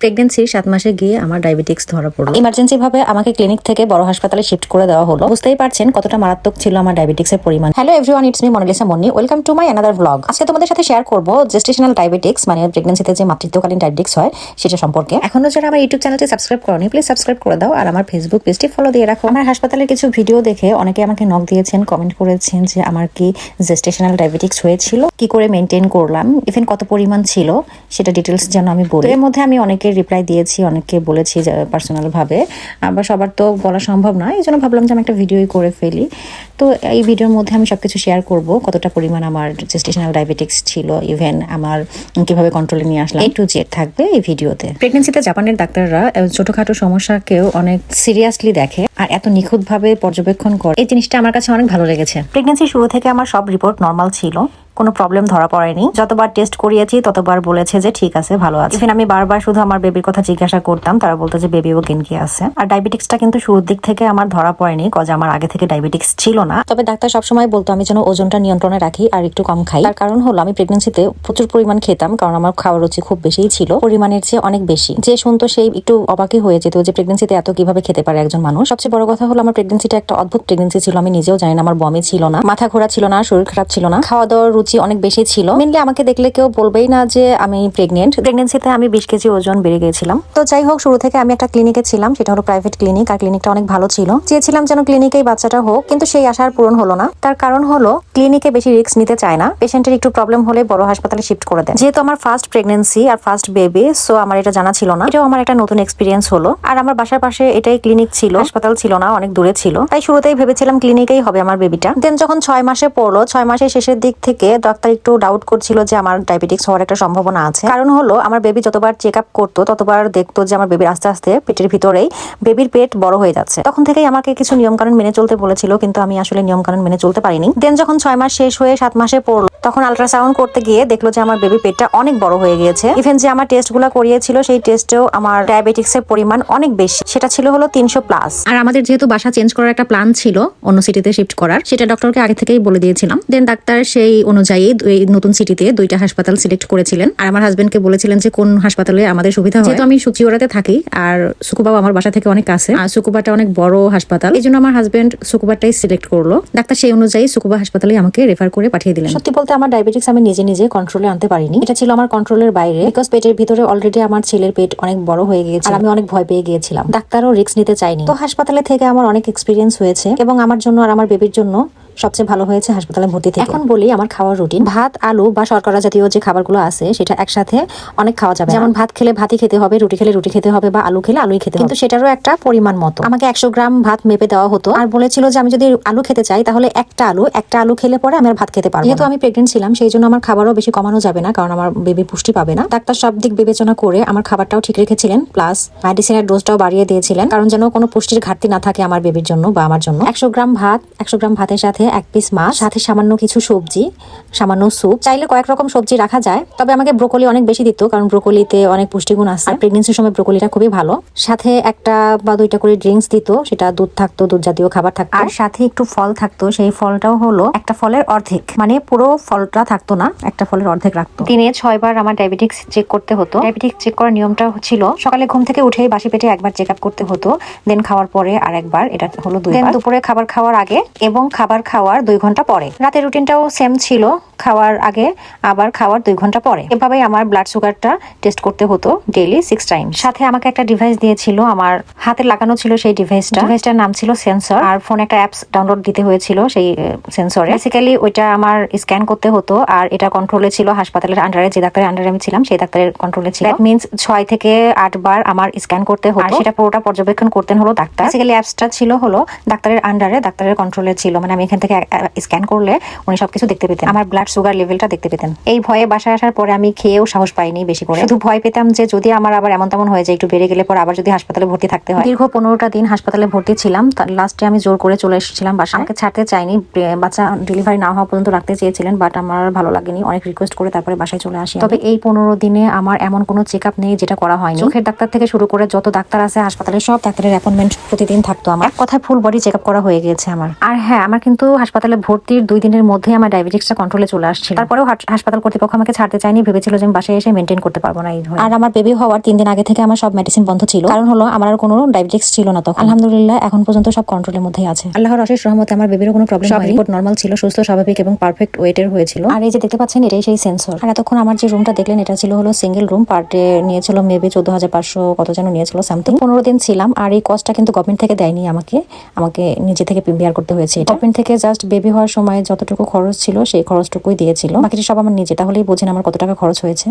প্রেগনেন্সির সাত মাসে গিয়ে আমার ডায়াবেটিক্স ধরা পড়ল। ইমার্জেন্সি ভাবে আমাকে ক্লিনিক থেকে বড় হাসপাতালে শিফট করে দেওয়া হলো। বুঝতেই পারছেন কতটা মারাত্মক ছিল আমার ডায়াবেটিক্স এর পরিমাণ। Hello everyone it's me Monalisa Monni welcome to my another blog আজকে তোমাদের সাথে শেয়ার করব জেস্টেশনাল ডায়াবেটিক্স মানে প্রেগনেন্সিতে যে মাতৃত্বকালীন ডায়াবেটিক্স হয়, সেটা সম্পর্কে। এখনও যারা আমার ইউটিউব চ্যানেলটি সাবস্ক্রাইব করনি প্লিজ সাবস্ক্রাইব করে দাও আর আমার ফেসবুক পেজটি ফলো দিয়ে রাখো। আমার হাসপাতালের কিছু ভিডিও দেখে অনেকে আমাকে নক দিয়েছেন কমেন্ট করেছেন যে আমার কি জেস্টেশনাল ডায়াবেটিক্স হয়েছিল, কি করে মেনটেন করলাম ইভেন কত পরিমাণ ছিল, সেটা ডিটেলস যেন আমি বলি। এর মধ্যে আমি অনেকের রিপ্লাই দিয়েছি অনেককে বলেছি পার্সোনাল ভাবে। আবার সবার তো বলা সম্ভব নয় এই জন্য ভাবলাম যে আমি একটা ভিডিওই করে ফেলি। তো এই ভিডিওর মধ্যে আমি সবকিছু শেয়ার করব কতটা পরিমাণ আমার জেস্টেশনাল ডায়াবেটিক্স ছিল ইভেন আমার কীভাবে কন্ট্রোলে নিয়ে আসলাম। এ টু জেড থাকবে এই ভিডিওতে প্রেগনেন্সিতে জাপানের ডাক্তাররা ছোটখাটো সমস্যাকেও অনেক সিরিয়াসলি দেখে আর এত নিখুঁতভাবে পর্যবেক্ষণ করে। এই জিনিসটা আমার কাছে অনেক ভালো লেগেছে। প্রেগনেন্সি শুরু থেকে আমার সব রিপোর্ট নর্মাল ছিল। কোনো প্রবলেম ধরা পড়েনি। যতবার টেস্ট করিয়েছি, ততবার বলেছে যে ঠিক আছে, ভালো আছে। আমি বারবার শুধু আমার বেবির কথা জিজ্ঞাসা করতাম, তারা বলতো যে বেবি বেবিও গেনকি আছে। আর ডায়াবেটিক্সটা কিন্তু শুরুর দিক থেকে আমার ধরা পড়েনি কজ আমার আগে থেকে ডায়াবেটিক্স ছিল না। তবে ডাক্তার সবসময় বলতো, আমি যেন ওজনটা নিয়ন্ত্রণে রাখি আর একটু কম খাই। তার কারণ হলো, আমি প্রেগনেন্সিতে প্রচুর পরিমাণ খেতাম, কারণ আমার খাওয়ার রুচি খুব বেশিই ছিল। পরিমাণের চেয়ে অনেক বেশি। যে শুনতো, সেই একটু অবাকই হয়ে যেত যে প্রেগনেন্সিতে এত কীভাবে খেতে পারে একজন মানুষ। সবচেয়ে বড় কথা হলো, আমার প্রেগনেন্সিটা একটা অদ্ভুত প্রেগনেন্সি ছিল। আমি নিজেও জানি না, আমার বমি ছিল না, মাথা ঘোরা ছিল না, শরীর খারাপ ছিল না। খাওয়া দাওয়ার রুচি অনেক বেশি ছিল। মেনলি আমাকে দেখলে কেউ বলবেই না যে আমি প্রেগনেন্ট প্রেগনেন্সিতে আমি বিশ কেজি ওজন বেড়ে গিয়েছিলাম। তো যাই হোক, শুরু থেকে আমি একটা ক্লিনিকে ছিলাম, সেটা হলো প্রাইভেট ক্লিনিক আর ক্লিনিকটা অনেক ভালো ছিল। চেয়েছিলাম যেন ক্লিনিকেই বাচ্চাটা হোক, কিন্তু সেই আশার পূরণ হলো না। তার কারণ হলো ক্লিনিকে বেশি রিস্ক নিতে চায় না। পেশেন্টের একটু প্রবলেম হলে বড় হাসপাতালে শিফট করে দেয়। যেহেতু আমার ফার্স্ট প্রেগনেন্সি আর ফার্স্ট বেবি সো আমার এটা জানা ছিল না। এটাও আমার একটা নতুন এক্সপিরিয়েন্স হলো। আর আমার বাসার পাশে এটাই ক্লিনিক ছিল। হাসপাতাল ছিল না, অনেক দূরে ছিল। তাই শুরুতেই ভেবেছিলাম ক্লিনিকেই হবে আমার বেবিটা দেন যখন ছয় মাসে পড়ল, ছয় মাসের শেষের দিক থেকে ডাক্তার একটু ডাউট করছিল যে আমার ডায়াবেটিক্স হওয়ার একটা সম্ভাবনা আছে। কারণ হলো, আমার বেবি যতবার চেক আপ করতো, ততবার দেখতো যে আমার বেবির আস্তে আস্তে পেটের ভিতরেই বেবির পেট বড় হয়ে যাচ্ছে। তখন থেকেই আমাকে কিছু নিয়মকানুন মেনে চলতে বলেছিল, কিন্তু আমি আসলে নিয়মকানুন মেনে চলতে পারিনি। দেন যখন ছয় মাস শেষ হয়ে সাত মাসে পড়ল, তখন আল্ট্রাসাউন্ড করতে গিয়ে দেখল যে আমার বেবি পেটটা অনেক বড় হয়ে গিয়েছে। ইভেন যে আমার টেস্ট টেস্টগুলো করিয়েছিল, সেই টেস্টেও আমার ডায়াবেটিক্স এর পরিমাণ অনেক বেশি। সেটা ছিল হলো তিনশো প্লাস আর আমাদের যেহেতু বাসা চেঞ্জ করার একটা প্ল্যান ছিল, অন্য সিটিতে শিফট করার, সেটা ডক্টরকে আগে থেকেই বলে দিয়েছিলাম। দেন ডাক্তার সেই অনুযায়ী এই নতুন সিটিতে দুইটা হাসপাতাল সিলেক্ট করেছিলেন। আর আমার হাজবেন্ডকে বলেছিলেন যে কোন হাসপাতালে আমাদের সুবিধা হয়। যেহেতু আমি সুচিওরাতে থাকি আর সুকুবাবু আমার বাসা থেকে অনেক কাছে আর সুকুবাটা অনেক বড় হাসপাতাল। এই জন্য আমার হাজবেন্ড সুকুবাটাই সিলেক্ট করল। ডাক্তার সেই অনুযায়ী সুকুবা হাসপাতালে আমাকে রেফার করে পাঠিয়ে দিলেন। সত্যি বলতে আমার ডায়াবেটিক্স আমি নিজে নিজে কন্ট্রোলে আনতে পারিনি। এটা ছিল আমার কন্ট্রোলের বাইরে বিকজ পেটের ভিতরে অলরেডি আমার ছেলের পেট অনেক বড় হয়ে গিয়েছে আর আমি অনেক ভয় পেয়ে গিয়েছিলাম। ডাক্তারও রিস্ক নিতে চাইনি। তো হাসপাতালে থেকে আমার অনেক এক্সপিরিয়েন্স হয়েছে এবং আমার জন্য আর আমার বেবির জন্য সবচেয়ে ভালো হয়েছে হাসপাতালে ভর্তি থেকে। এখন বলি আমার খাওয়ার রুটিন। ভাত আলু বা শর্করা জাতীয় যে খাবারগুলো আছে সেটা একসাথে অনেক খাওয়া যাবে যেমন ভাত খেলে ভাতই খেতে হবে রুটি খেলে রুটি খেতে হবে বা আলু খেলে আলুই খেতে হবে। কিন্তু সেটারও একটা পরিমাণ মতো। আমাকে একশো গ্রাম ভাত মেপে দেওয়া হতো। আর বলেছিল যে আমি যদি আলু খেতে চাই তাহলে একটা আলু একটা আলু খেলে পরে আমি আর ভাত খেতে পারব যেহেতু আমি প্রেগনেন্ট ছিলাম সেই জন্য আমার খাবারও বেশি কমানো যাবে না কারণ আমার বেবি পুষ্টি পাবে না। ডাক্তার সব দিক বিবেচনা করে আমার খাবারটাও ঠিক রেখেছিলেন প্লাস মেডিসিনের ডোজটাও বাড়িয়ে দিয়েছিলেন। কারণ যেন কোনো পুষ্টির ঘাটতি না থাকে আমার বেবির জন্য বা আমার জন্য। একশো গ্রাম ভাত একশো গ্রাম ভাতের সাথে এক পিস মাছ, সাথে সামান্য কিছু সবজি, সামান্য স্যুপ চাইলে কয়েক রকম সবজি রাখা যায়, তবে আমাকে ব্রোকলি অনেক বেশি দিত, কারণ ব্রোকলিতে অনেক পুষ্টিগুণ আছে। আর প্রেগনেন্সির সময় ব্রোকলিটা খুবই ভালো। সাথে একটা বা দুইটা করে ড্রিঙ্কস দিত, সেটা দুধ থাকতো, দুধ জাতীয় খাবার থাকতো। আর সাথে একটু ফল থাকতো, সেই ফলটাও হলো একটা ফলের অর্ধেক। মানে পুরো ফলটা থাকতো না, একটা ফলের অর্ধেক রাখতো। দিনে ছয়বার আমার ডায়াবেটিক্স চেক করতে হতো। ডায়াবেটিক্স চেক করার নিয়মটা ছিল, সকালে ঘুম থেকে উঠেই বাসি পেটে একবার চেক আপ করতে হতো দেন খাওয়ার পরে আর একবার এটা হলো দুপুরে খাবার খাওয়ার আগে এবং খাবার খাওয়ার দুই ঘণ্টা পরে। রাতের রুটিনটাও সেম ছিল, খাওয়ার আগে আবার খাওয়ার দুই ঘণ্টা পরে। এভাবেই আমার ব্লাড সুগারটা টেস্ট করতে হতো ডেইলি সিক্স টাইম সাথে আমাকে একটা ডিভাইস দিয়েছিল, আমার হাতে লাগানো ছিল সেই ডিভাইসটা ডিভাইসটার নাম ছিল সেন্সর আর ফোনে একটা অ্যাপস ডাউনলোড দিতে হয়েছিল সেই সেন্সরে বেসিক্যালি ওইটা আমার স্ক্যান করতে হতো, আর এটা কন্ট্রোলে ছিল হাসপাতালের আন্ডারে যে ডাক্তারের আন্ডারে আমি ছিলাম, সেই ডাক্তারের কন্ট্রোলে ছিল। দ্যাট মিনস ছয় থেকে আট বার আমার স্ক্যান করতে হতো। সেটা পুরোটা পর্যবেক্ষণ করতেন হলো ডাক্তার। বেসিক্যালি অ্যাপসটা ছিল হলো ডাক্তারের আন্ডারে ডাক্তারের কন্ট্রোলে ছিল। মানে আমি এখান থেকে স্ক্যান করলে উনি সবকিছু দেখতে পেতেন। আমার ব্লাড সুগার লেভেলটা দেখতে পেতেন। এই ভয়ে বাসায় আসার পরে আমি খেয়েও সাহস পাইনি বেশি করে। শুধু ভয় পেতাম যে যদি আমার আবার এমন তেমন হয়ে যায়, একটু বেড়ে গেলে পর আবার যদি হাসপাতালে ভর্তি থাকতে হয়। দীর্ঘ পনেরোটা দিন হাসপাতালে ভর্তি ছিলাম। লাস্টে আমি জোর করে চলে এসেছিলাম বাসায়। আমাকে ছাড়তে চাইনি। বাচ্চা ডেলিভারি না হওয়া পর্যন্ত রাখতে চেয়েছিলেন বাট আমার ভালো লাগেনি। অনেক রিকোয়েস্ট করে তারপরে বাসায় চলে আসি তবে এই পনেরো দিনে আমার এমন কোনো চেক আপ নেই যেটা করা হয়নি। চোখের ডাক্তার থেকে শুরু করে যত ডাক্তার আছে, হাসপাতালে সব ডাক্তারের অ্যাপয়েন্টমেন্ট প্রতিদিন থাকতো আমার। কথায় ফুল বডি চেক আপ করা হয়ে গিয়েছে আমার। আর হ্যাঁ আমার কিন্তু হাসপাতালে ভর্তির দুই দিনের মধ্যে আমার ডায়াবেটিক্সটা কন্ট্রোলে চলে আসছিল। তারপরেও হাসপাতাল কর্তৃপক্ষ আমাকে ছাড়তে চায়নি ভেবেছিল যে আমি বাসায় এসে মেনটেন করতে পারব না এই আর আমার বেবি হওয়ার তিন দিন আগে থেকে আমার সব মেডিসিন বন্ধ ছিল। কারণ হলো আমার আর কোনো ডায়াবেটিক্স ছিল না তখন। আলহামদুলিল্লাহ এখন পর্যন্ত সব কন্ট্রোলের মধ্যেই আছে। আল্লাহর অশেষ রহমতে আমার বেবিরও কোনো প্রবলেম হয়নি। রিপোর্ট নর্মাল ছিল সুস্থ স্বাভাবিক এবং পারফেক্ট ওয়েটের হয়েছিল। আর এই যে দেখতে পাচ্ছেন এটাই সেই সেন্সর আর এতক্ষণ আমার যে রুমটা দেখলেন এটা ছিল হলো সিঙ্গেল রুম পার ডে নিয়েছিল মেবি চোদ্দ হাজার পাঁচশো কত যেন নিয়েছিল সামথিং পনেরো দিন ছিলাম আর এই কস্টটা কিন্তু গভর্নমেন্ট থেকে দেয়নি আমাকে। আমাকে নিজে থেকে প্রিপেয়ার করতে হয়েছে গভর্নমেন্ট থেকে জাস্ট বেবি হওয়ার সময় যতটুকু খরচ ছিল, সেই খরচটুকুই দিয়েছিল। বাকিটা সব আমার নিজে, তাহলেই বোঝেন আমার কত টাকা খরচ হয়েছে।